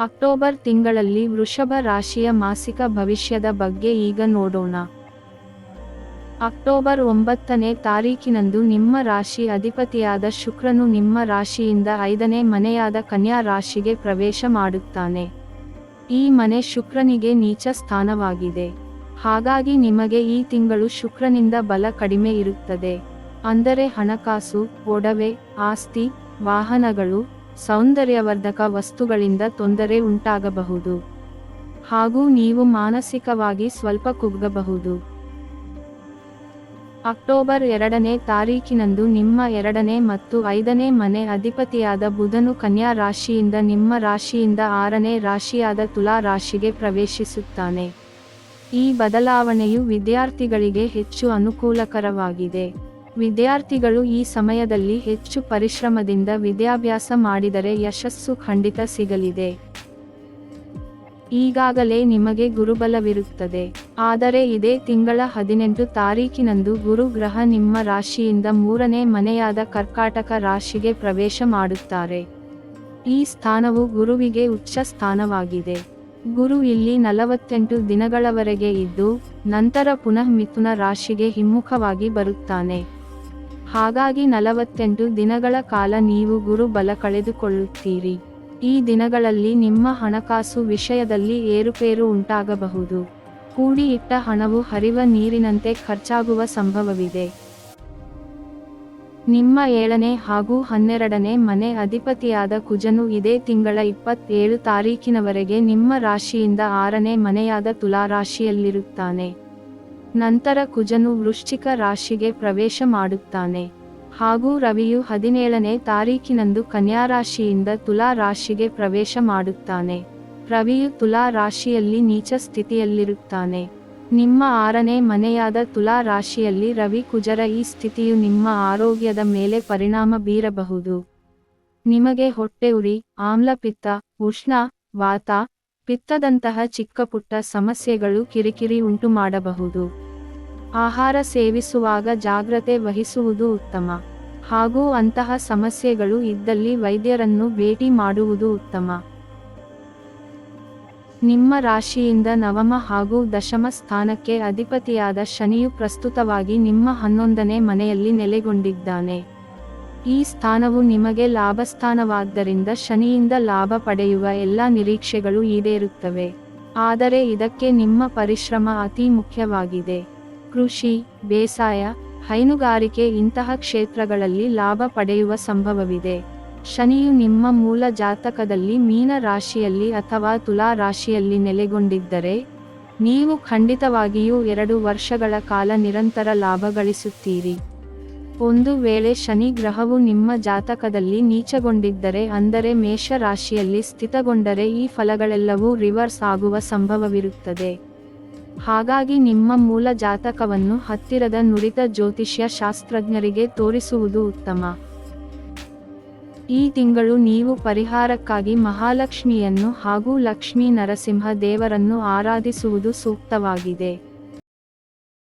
October ತಿಂಗಳಲ್ಲಿ ವೃಷಭ ರಾಶಿಯ ಮಾಸಿಕ ಭವಿಷ್ಯದ ಬಗ್ಗೆ ಈಗ ನೋಡೋಣ. ಅಕ್ಟೋಬರ್ ಒಂಬತ್ತನೇ ತಾರೀಕಿನಂದು ನಿಮ್ಮ ರಾಶಿ ಅಧಿಪತಿಯಾದ ಶುಕ್ರನು ನಿಮ್ಮ ರಾಶಿಯಿಂದ ಐದನೇ ಮನೆಯಾದ ಕನ್ಯಾ ರಾಶಿಗೆ ಪ್ರವೇಶ ಮಾಡುತ್ತಾನೆ. ಈ ಮನೆ ಶುಕ್ರನಿಗೆ ನೀಚ ಸ್ಥಾನವಾಗಿದೆ. ಹಾಗಾಗಿ ನಿಮಗೆ ಈ ತಿಂಗಳು ಶುಕ್ರನಿಂದ ಬಲ ಕಡಿಮೆ ಇರುತ್ತದೆ. ಅಂದರೆ ಹಣಕಾಸು, ಒಡವೆ, ಆಸ್ತಿ, ವಾಹನಗಳು ಸೌಂದರ್ಯವರ್ಧಕ ವಸ್ತುಗಳಿಂದ ತೊಂದರೆ ಉಂಟಾಗಬಹುದು. ಹಾಗೂ ನೀವು ಮಾನಸಿಕವಾಗಿ ಸ್ವಲ್ಪ ಕುಗ್ಗಬಹುದು. ಅಕ್ಟೋಬರ್ ಎರಡನೇ ತಾರೀಕಿನಂದು ನಿಮ್ಮ ಎರಡನೇ ಮತ್ತು ಐದನೇ ಮನೆ ಅಧಿಪತಿಯಾದ ಬುಧನು ಕನ್ಯಾ ರಾಶಿಯಿಂದ ನಿಮ್ಮ ರಾಶಿಯಿಂದ ಆರನೇ ರಾಶಿಯಾದ ತುಲಾ ರಾಶಿಗೆ ಪ್ರವೇಶಿಸುತ್ತಾನೆ. ಈ ಬದಲಾವಣೆಯು ವಿದ್ಯಾರ್ಥಿಗಳಿಗೆ ಹೆಚ್ಚು ಅನುಕೂಲಕರವಾಗಿದೆ. ವಿದ್ಯಾರ್ಥಿಗಳು ಈ ಸಮಯದಲ್ಲಿ ಹೆಚ್ಚು ಪರಿಶ್ರಮದಿಂದ ವಿದ್ಯಾಭ್ಯಾಸ ಮಾಡಿದರೆ ಯಶಸ್ಸು ಖಂಡಿತ ಸಿಗಲಿದೆ. ಈಗಾಗಲೇ ನಿಮಗೆ ಗುರುಬಲವಿರುತ್ತದೆ. ಆದರೆ ಇದೇ ತಿಂಗಳ ಹದಿನೆಂಟು ತಾರೀಕಿನಂದು ಗುರು ಗ್ರಹ ನಿಮ್ಮ ರಾಶಿಯಿಂದ ಮೂರನೇ ಮನೆಯಾದ ಕರ್ಕಾಟಕ ರಾಶಿಗೆ ಪ್ರವೇಶ ಮಾಡುತ್ತಾರೆ. ಈ ಸ್ಥಾನವು ಗುರುವಿಗೆ ಉಚ್ಚ ಸ್ಥಾನವಾಗಿದೆ. ಗುರು ಇಲ್ಲಿ ನಲವತ್ತೆಂಟು ದಿನಗಳವರೆಗೆ ಇದ್ದು, ನಂತರ ಪುನಃ ಮಿಥುನ ರಾಶಿಗೆ ಹಿಮ್ಮುಖವಾಗಿ ಬರುತ್ತಾನೆ. ಹಾಗಾಗಿ ನಲವತ್ತೆಂಟು ದಿನಗಳ ಕಾಲ ನೀವು ಗುರು ಬಲ ಕಳೆದುಕೊಳ್ಳುತ್ತೀರಿ. ಈ ದಿನಗಳಲ್ಲಿ ನಿಮ್ಮ ಹಣಕಾಸು ವಿಷಯದಲ್ಲಿ ಏರುಪೇರು ಉಂಟಾಗಬಹುದು. ಕೂಡಿ ಇಟ್ಟ ಹಣವು ಹರಿವ ನೀರಿನಂತೆ ಖರ್ಚಾಗುವ ಸಂಭವವಿದೆ. ನಿಮ್ಮ ಏಳನೇ ಹಾಗೂ ಹನ್ನೆರಡನೇ ಮನೆ ಅಧಿಪತಿಯಾದ ಕುಜನು ಇದೇ ತಿಂಗಳ ಇಪ್ಪತ್ತೇಳು ತಾರೀಕಿನವರೆಗೆ ನಿಮ್ಮ ರಾಶಿಯಿಂದ ಆರನೇ ಮನೆಯಾದ ತುಲಾ ರಾಶಿಯಲ್ಲಿರುತ್ತಾನೆ ನಂತರ ಕುಜನು ವೃಶ್ಚಿಕ ರಾಶಿಗೆ ಪ್ರವೇಶ ಮಾಡುತ್ತಾನೆ. ಹಾಗೂ ರವಿಯು ಹದಿನೇಳನೇ ತಾರೀಕಿನಂದು ಕನ್ಯಾ ರಾಶಿಯಿಂದ ತುಲಾ ರಾಶಿಗೆ ಪ್ರವೇಶ ಮಾಡುತ್ತಾನೆ. ರವಿಯು ತುಲಾ ರಾಶಿಯಲ್ಲಿ ನೀಚ ಸ್ಥಿತಿಯಲ್ಲಿರುತ್ತಾನೆ. ನಿಮ್ಮ ಆರನೇ ಮನೆಯಾದ ತುಲಾ ರಾಶಿಯಲ್ಲಿ ರವಿ ಕುಜರ ಈ ಸ್ಥಿತಿಯು ನಿಮ್ಮ ಆರೋಗ್ಯದ ಮೇಲೆ ಪರಿಣಾಮ ಬೀರಬಹುದು. ನಿಮಗೆ ಹೊಟ್ಟೆ ಉರಿ, ಆಮ್ಲಪಿತ್ತ, ಉಷ್ಣ, ವಾತ ಪಿತ್ತದಂತಹ ಚಿಕ್ಕಪುಟ್ಟ ಸಮಸ್ಯೆಗಳು ಕಿರಿಕಿರಿ ಉಂಟು ಮಾಡಬಹುದು ಆಹಾರ ಸೇವಿಸುವಾಗ ಜಾಗ್ರತೆ ವಹಿಸುವುದು ಉತ್ತಮ. ಹಾಗೂ ಅಂತಹ ಸಮಸ್ಯೆಗಳು ಇದ್ದಲ್ಲಿ ವೈದ್ಯರನ್ನು ಭೇಟಿ ಮಾಡುವುದು ಉತ್ತಮ. ನಿಮ್ಮ ರಾಶಿಯಿಂದ ನವಮ ಹಾಗೂ ದಶಮ ಸ್ಥಾನಕ್ಕೆ ಅಧಿಪತಿಯಾದ ಶನಿಯು ಪ್ರಸ್ತುತವಾಗಿ ನಿಮ್ಮ ಹನ್ನೊಂದನೇ ಮನೆಯಲ್ಲಿ ನೆಲೆಗೊಂಡಿದ್ದಾನೆ. ಈ ಸ್ಥಾನವು ನಿಮಗೆ ಲಾಭಸ್ಥಾನವಾದ್ದರಿಂದ ಶನಿಯಿಂದ ಲಾಭ ಪಡೆಯುವ ಎಲ್ಲ ನಿರೀಕ್ಷೆಗಳು ಈಡೇರುತ್ತವೆ. ಆದರೆ ಇದಕ್ಕೆ ನಿಮ್ಮ ಪರಿಶ್ರಮ ಅತಿ ಮುಖ್ಯವಾಗಿದೆ. ಕೃಷಿ, ಬೇಸಾಯ, ಹೈನುಗಾರಿಕೆ ಇಂತಹ ಕ್ಷೇತ್ರಗಳಲ್ಲಿ ಲಾಭ ಪಡೆಯುವ ಸಂಭವವಿದೆ. ಶನಿಯು ನಿಮ್ಮ ಮೂಲ ಜಾತಕದಲ್ಲಿ ಮೀನ ರಾಶಿಯಲ್ಲಿ ಅಥವಾ ತುಲಾ ರಾಶಿಯಲ್ಲಿ ನೆಲೆಗೊಂಡಿದ್ದರೆ, ನೀವು ಖಂಡಿತವಾಗಿಯೂ ಎರಡು ವರ್ಷಗಳ ಕಾಲ ನಿರಂತರ ಲಾಭ ಗಳಿಸುತ್ತೀರಿ. ಒಂದು ವೇಳೆ ಶನಿ ಗ್ರಹವು ನಿಮ್ಮ ಜಾತಕದಲ್ಲಿ ನೀಚಗೊಂಡಿದ್ದರೆ ಅಂದರೆ ಮೇಷ ರಾಶಿಯಲ್ಲಿ ಸ್ಥಿತಗೊಂಡರೆ ಈ ಫಲಗಳೆಲ್ಲವೂ ರಿವರ್ಸ್ ಆಗುವ ಸಂಭವವಿರುತ್ತದೆ. ಹಾಗಾಗಿ ನಿಮ್ಮ ಮೂಲ ಜಾತಕವನ್ನು ಹತ್ತಿರದ ನುರಿತ ಜ್ಯೋತಿಷ್ಯ ಶಾಸ್ತ್ರಜ್ಞರಿಗೆ ತೋರಿಸುವುದು ಉತ್ತಮ. ಈ ತಿಂಗಳು ನೀವು ಪರಿಹಾರಕ್ಕಾಗಿ ಮಹಾಲಕ್ಷ್ಮಿಯನ್ನು ಹಾಗೂ ಲಕ್ಷ್ಮೀ ನರಸಿಂಹ ದೇವರನ್ನು ಆರಾಧಿಸುವುದು ಸೂಕ್ತವಾಗಿದೆ.